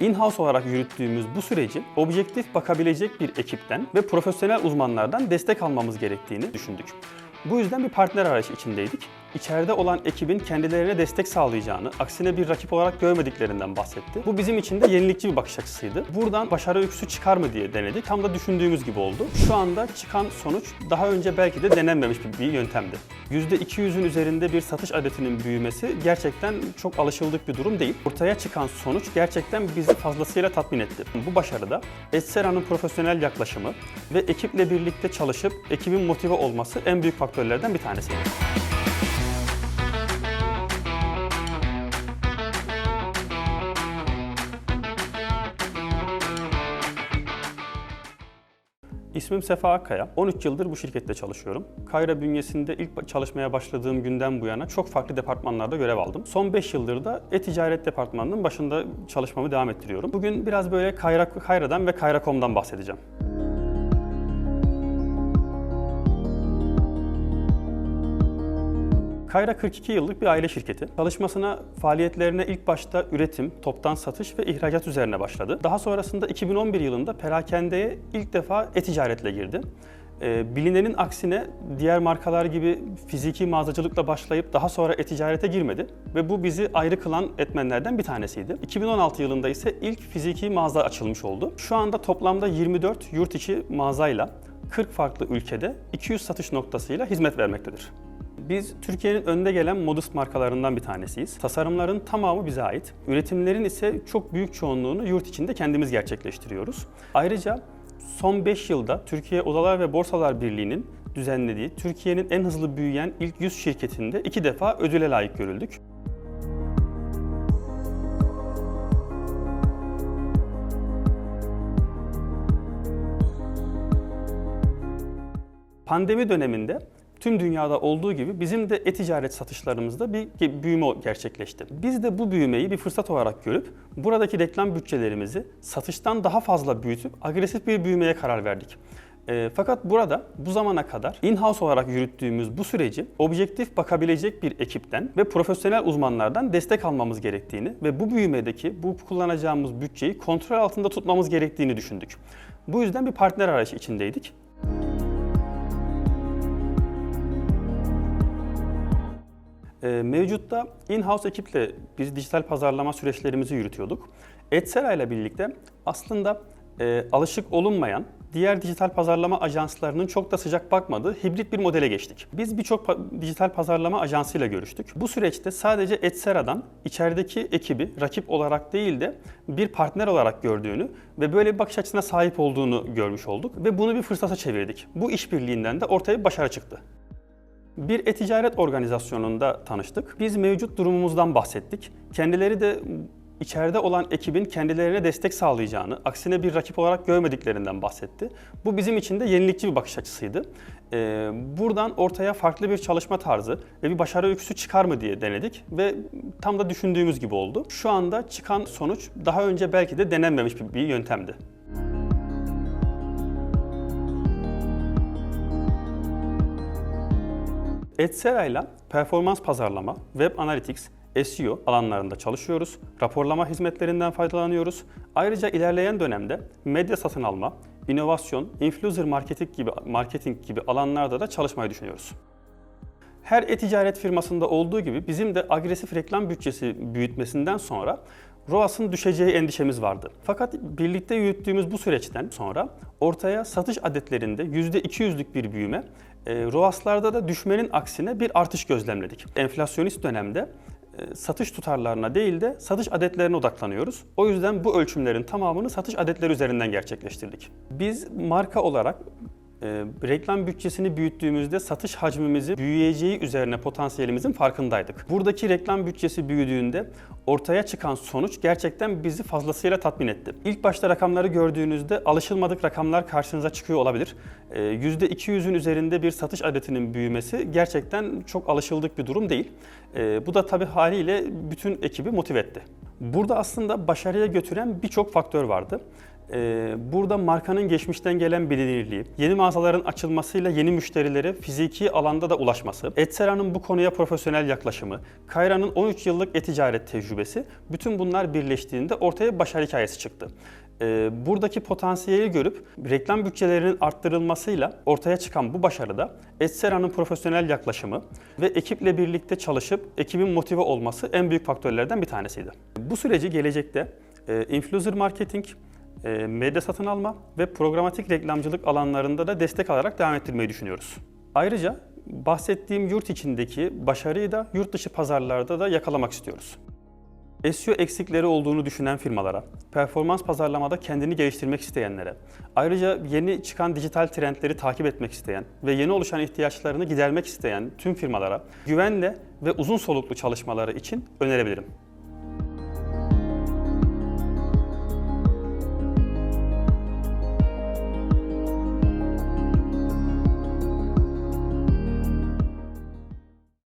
In-house olarak yürüttüğümüz bu süreci objektif bakabilecek bir ekipten ve profesyonel uzmanlardan destek almamız gerektiğini düşündük. Bu yüzden bir partner arayışı içindeydik. İçeride olan ekibin kendilerine destek sağlayacağını, aksine bir rakip olarak görmediklerinden bahsetti. Bu bizim için de yenilikçi bir bakış açısıydı. Buradan başarı öyküsü çıkar mı diye denedik. Tam da düşündüğümüz gibi oldu. Şu anda çıkan sonuç daha önce belki de denenmemiş bir, yöntemdi. %200'ün üzerinde bir satış adetinin büyümesi gerçekten çok alışıldık bir durum değil. Ortaya çıkan sonuç gerçekten bizi fazlasıyla tatmin etti. Bu başarıda Etsera'nın profesyonel yaklaşımı ve ekiple birlikte çalışıp ekibin motive olması en büyük faktörlerden bir tanesi. İsmim Sefa Akkaya. 13 yıldır bu şirkette çalışıyorum. Kayra bünyesinde ilk çalışmaya başladığım günden bu yana çok farklı departmanlarda görev aldım. Son 5 yıldır da e-ticaret departmanının başında çalışmamı devam ettiriyorum. Bugün biraz böyle Kayra, Kayra'dan ve Kayra.com'dan bahsedeceğim. Kayra 42 yıllık bir aile şirketi. Çalışmasına faaliyetlerine ilk başta üretim, toptan satış ve ihracat üzerine başladı. Daha sonrasında 2011 yılında perakendeye ilk defa e-ticaretle girdi. Ee, bilinenin aksine diğer markalar gibi fiziki mağazacılıkla başlayıp daha sonra e-ticarete girmedi ve bu bizi ayrı kılan etmenlerden bir tanesiydi. 2016 yılında ise ilk fiziki mağaza açılmış oldu. Şu anda toplamda 24 yurt içi mağazayla 40 farklı ülkede 200 satış noktasıyla hizmet vermektedir. Biz Türkiye'nin önde gelen modist markalarından bir tanesiyiz. Tasarımların tamamı bize ait. Üretimlerin ise çok büyük çoğunluğunu yurt içinde kendimiz gerçekleştiriyoruz. Ayrıca son 5 yılda Türkiye Odalar ve Borsalar Birliği'nin düzenlediği Türkiye'nin en hızlı büyüyen ilk 100 şirketinde iki defa ödüle layık görüldük. Pandemi döneminde tüm dünyada olduğu gibi bizim de e-ticaret satışlarımızda bir büyüme gerçekleşti. Biz de bu büyümeyi bir fırsat olarak görüp buradaki reklam bütçelerimizi satıştan daha fazla büyütüp agresif bir büyümeye karar verdik. E, fakat burada bu zamana kadar in-house olarak yürüttüğümüz bu süreci objektif bakabilecek bir ekipten ve profesyonel uzmanlardan destek almamız gerektiğini ve bu büyümedeki bu kullanacağımız bütçeyi kontrol altında tutmamız gerektiğini düşündük. Bu yüzden bir partner arayışı içindeydik. Mevcutta in-house ekiple biz dijital pazarlama süreçlerimizi yürütüyorduk. Etsera ile birlikte aslında e, alışık olunmayan diğer dijital pazarlama ajanslarının çok da sıcak bakmadığı hibrit bir modele geçtik. Biz birçok pa- dijital pazarlama ajansıyla görüştük. Bu süreçte sadece Etsera'dan içerideki ekibi rakip olarak değil de bir partner olarak gördüğünü ve böyle bir bakış açısına sahip olduğunu görmüş olduk ve bunu bir fırsata çevirdik. Bu işbirliğinden de ortaya başarı çıktı. Bir e-ticaret organizasyonunda tanıştık. Biz mevcut durumumuzdan bahsettik. Kendileri de içeride olan ekibin kendilerine destek sağlayacağını, aksine bir rakip olarak görmediklerinden bahsetti. Bu bizim için de yenilikçi bir bakış açısıydı. Ee, buradan ortaya farklı bir çalışma tarzı ve bir başarı öyküsü çıkar mı diye denedik ve tam da düşündüğümüz gibi oldu. Şu anda çıkan sonuç daha önce belki de denenmemiş bir, bir yöntemdi. Etsera ile performans pazarlama, web analytics, SEO alanlarında çalışıyoruz. Raporlama hizmetlerinden faydalanıyoruz. Ayrıca ilerleyen dönemde medya satın alma, inovasyon, influencer marketing gibi marketing gibi alanlarda da çalışmayı düşünüyoruz. Her e-ticaret firmasında olduğu gibi bizim de agresif reklam bütçesi büyütmesinden sonra ROAS'ın düşeceği endişemiz vardı. Fakat birlikte yürüttüğümüz bu süreçten sonra ortaya satış adetlerinde %200'lük bir büyüme, e, ROAS'larda da düşmenin aksine bir artış gözlemledik. Enflasyonist dönemde e, satış tutarlarına değil de satış adetlerine odaklanıyoruz. O yüzden bu ölçümlerin tamamını satış adetleri üzerinden gerçekleştirdik. Biz marka olarak e, reklam bütçesini büyüttüğümüzde satış hacmimizi büyüyeceği üzerine potansiyelimizin farkındaydık. Buradaki reklam bütçesi büyüdüğünde ortaya çıkan sonuç gerçekten bizi fazlasıyla tatmin etti. İlk başta rakamları gördüğünüzde alışılmadık rakamlar karşınıza çıkıyor olabilir. E, %200'ün üzerinde bir satış adetinin büyümesi gerçekten çok alışıldık bir durum değil. E, bu da tabii haliyle bütün ekibi motive etti. Burada aslında başarıya götüren birçok faktör vardı. Ee, burada markanın geçmişten gelen bilinirliği, yeni mağazaların açılmasıyla yeni müşterilere fiziki alanda da ulaşması, Etsera'nın bu konuya profesyonel yaklaşımı, Kayra'nın 13 yıllık e-ticaret tecrübesi, bütün bunlar birleştiğinde ortaya başarı hikayesi çıktı. Ee, buradaki potansiyeli görüp reklam bütçelerinin arttırılmasıyla ortaya çıkan bu başarıda Etsera'nın profesyonel yaklaşımı ve ekiple birlikte çalışıp ekibin motive olması en büyük faktörlerden bir tanesiydi. Bu süreci gelecekte e, influencer marketing, medya satın alma ve programatik reklamcılık alanlarında da destek alarak devam ettirmeyi düşünüyoruz. Ayrıca bahsettiğim yurt içindeki başarıyı da yurt dışı pazarlarda da yakalamak istiyoruz. SEO eksikleri olduğunu düşünen firmalara, performans pazarlamada kendini geliştirmek isteyenlere, ayrıca yeni çıkan dijital trendleri takip etmek isteyen ve yeni oluşan ihtiyaçlarını gidermek isteyen tüm firmalara güvenle ve uzun soluklu çalışmaları için önerebilirim.